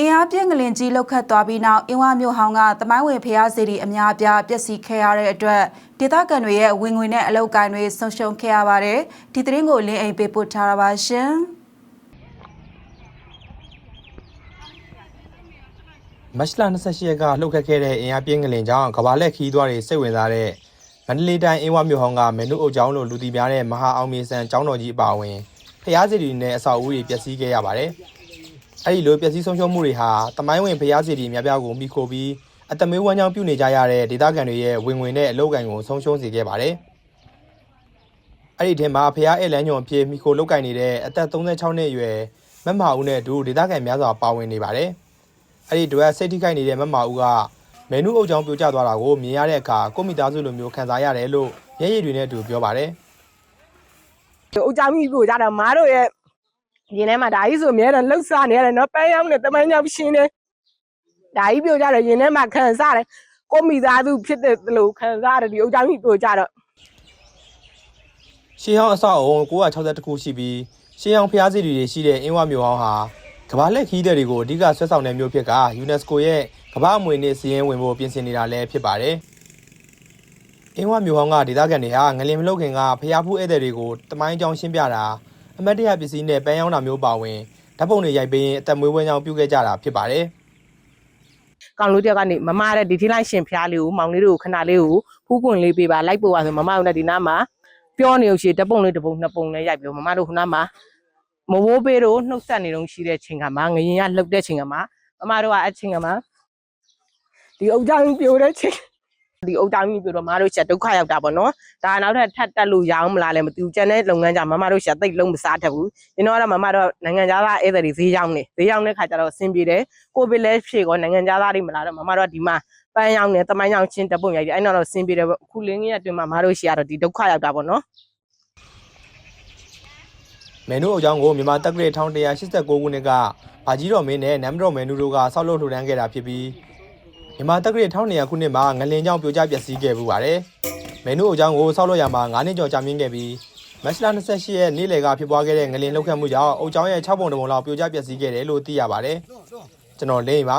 အင်အားပြင်းငလင်ကြီးလောက်ခတ်သွားပြီးနောက်အင်းဝမြို့ဟောင်းကတမိုင်းဝင်ဖျားစီတီအများအပြားပျက်စီးခဲ့ရတဲ့အတွက်ဒေသခံတွေရဲ့ဝင်ငွေနဲ့အလုပ်ကိုင်တွေဆုံးရှုံးခဲ့ရပါတယ်ဒီသတင်းကိုလင်းအိမ်ပေးပို့ထားတာပါရှင်မတ်လ28ရက်ကလှုပ်ခတ်ခဲ့တဲ့အင်အားပြင်းကလင်ကြောင့်ကဘာလက်ခီးသွားတွေစိတ်ဝင်စားတဲ့မန္တလေးတိုင်းအင်းဝမြို့ဟောင်းကမင်းတို့အုပ်ကျောင်းလိုလူတီများတဲ့မဟာအောင်မြေဆန်ကျောင်းတော်ကြီးအပါအဝင်ဖျားစီတီနဲ့အဆောက်အဦတွေပျက်စီးခဲ့ရပါတယ်။ အဲဒီလိုပျက်စီးဆုံးရှုံးမှုတွေဟာတမိုင်းဝင်ဖျားစီတီများပြားကိုမိခိုပြီးအတမေးဝမ်းကြောင်းပြုနေကြရတဲ့ဒေသခံတွေရဲ့ဝင်ငွေနဲ့အလုပ်ကိုင်ကိုဆုံးရှုံးစေခဲ့ပါတယ်။အဲ့ဒီထဲမှာဖျားဧလန်းညုံအဖြစ်မိခိုလုတ်ကင်နေတဲ့အသက်36နှစ်အရွယ်မတ်မာဦးနဲ့အတူဒေသခံများစွာပါဝင်နေပါတယ်။အဲ့ဒီအတွက်စိတ်ထိခိုက်နေတဲ့မမဦးကမင်းနူးအုပ်ချောင်းပြိုကျသွားတာကိုမြင်ရတဲ့အခါကိုမိသားစုလိုမျိုးခံစားရတယ်လို့မျက်ရည်တွေနဲ့အတူပြောပါတယ်အုတ်ကြောင်ကြီးပြိုကြတာမားတို့ရဲ့ ရင်ထဲမှာဒါကြီးဆိုအမြဲတမ်းလှုပ်ရှားနေရတယ်နော်ပန်းရောင်းနဲ့တမန်ကြောင်ရှင်းနေဒါကြီးပြိုကြတယ်ရင်ထဲမှာခံစားတယ်ကိုမိသားစုဖြစ်တဲ့လို့ခံစားရတယ်ဒီအုတ်ကြောင်ကြီးပြိုကြတော့ရှေးဟောင်းအဆောက်အုံ962ခုရှိပြီးရှေးဟောင်းဖျားစီတွေရှိတဲ့အင်းဝမြို့ဟောင်းဟာကမ္ဘာလက်ခီးတဲ့တွေကိုအဓိကဆွဲဆောင်တဲ့မြို့ဖြစ်က UNESCO ရဲ့ကမ္ဘာအမွေအနှစ်စီးရင်ဝင်ဖို့ပြင်ဆင်နေတာလည်းဖြစ်ပါတယ်အင်းဝမြို့ဟောင်းကဒေသခံတွေဟာငလင်မလုတ်ခင်ကဖျားဖူးဧည့်သည်တွေကိုတမိုင်းကြောင်းရှင်းပြတာ အမတ်တရပစ္စည်းနဲ့ပန်းရောင်းတာမျိုးပါဝင်ဓာတ်ပုံတွေရိုက်ပေးရင်အသက်မွေးဝမ်းကြောင်းပြုခဲ့ကြတာဖြစ်ပါတယ်ကောင်လို့တယောက်ကနေမမတဲ့ဒီထိလိုက်ရှင်ဖျားလေးကိုမောင်လေးတို့ခဏလေးကိုဖူးကွန်လေးပေးပါလိုက်ပို့ပါဆိုမမတို့လည်းဒီနားမှာပြောနေလို့ရှိရင်တပုံလေးတပုံနှစ်ပုံလေးရိုက်ပြီးတော့မမတို့ခုနမှာမဝိုးပေးတို့နှုတ်ဆက်နေတော့ရှိတဲ့ချိန်ကမှငရင်ကလှုပ်တဲ့ချိန်ကမှမမတို့ကအချိန်ကမှဒီအုတ်ကြောင်ပြိုတဲ့ချိန် ဒီအုတ်ကြောင်ကြီးပြိုတော့မမတို့ချက်ဒုက္ခရောက်တာပေါ့နော်ဒါကနောက်ထပ်ထပ်တက်လို့ရအောင်မလားလဲမသိဘူးကျန်တဲ့လုပ်ငန်းကြမမတို့ချက်သိပ်လုံးမစားတတ်ဘူးဒီတော့ကတော့မမတို့နိုင်ငံသားဧည့်သည်တွေဈေးရောက်နေဈေးရောက်တဲ့ခါကျတော့အဆင်ပြေတယ်ကိုဗစ်လည်းဖြေကောနိုင်ငံသားတွေမလာတော့မမတို့ကဒီမှာပန်းရောက်နေတမိုင်းရောက်ချင်းတပုံရိုက်တယ်အဲ့တော့တော့အဆင်ပြေတယ်ပေါ့အခုလင်းကြီးအတွင်းမှာမမတို့ရှိရတော့ဒီဒုက္ခရောက်တာပေါ့နော်မယ်နူအုပ်ချောင်းကိုမြန်မာတက္ကရာ1189ခုနှစ်ကဗာကြီးတော်မင်းနဲ့နမ်မတော်မယ်နူတို့ကဆောက်လုပ်လှူဒန်းခဲ့တာဖြစ်ပြီး မြန်မာတက္ကရာ1200ခုနှစ်မှာငလင်ကြောင့်ပြိုကျပျက်စီးခဲ့မှုပါတယ်။မင်းတို့အကြောင်းကိုဆောက်လုပ်ရမှာ9နှစ်ကျော်ကြာမြင့်ခဲ့ပြီးမတ်လ28ရက်နေ့လယ်ကဖြစ်ပွားခဲ့တဲ့ငလင်လှုပ်ခတ်မှုကြောင့်အုပ်ချောင်းရဲ့6ပုံတပုံလောက်ပြိုကျပျက်စီးခဲ့တယ်လို့သိရပါတယ်။ကျွန်တော်လင်းပါ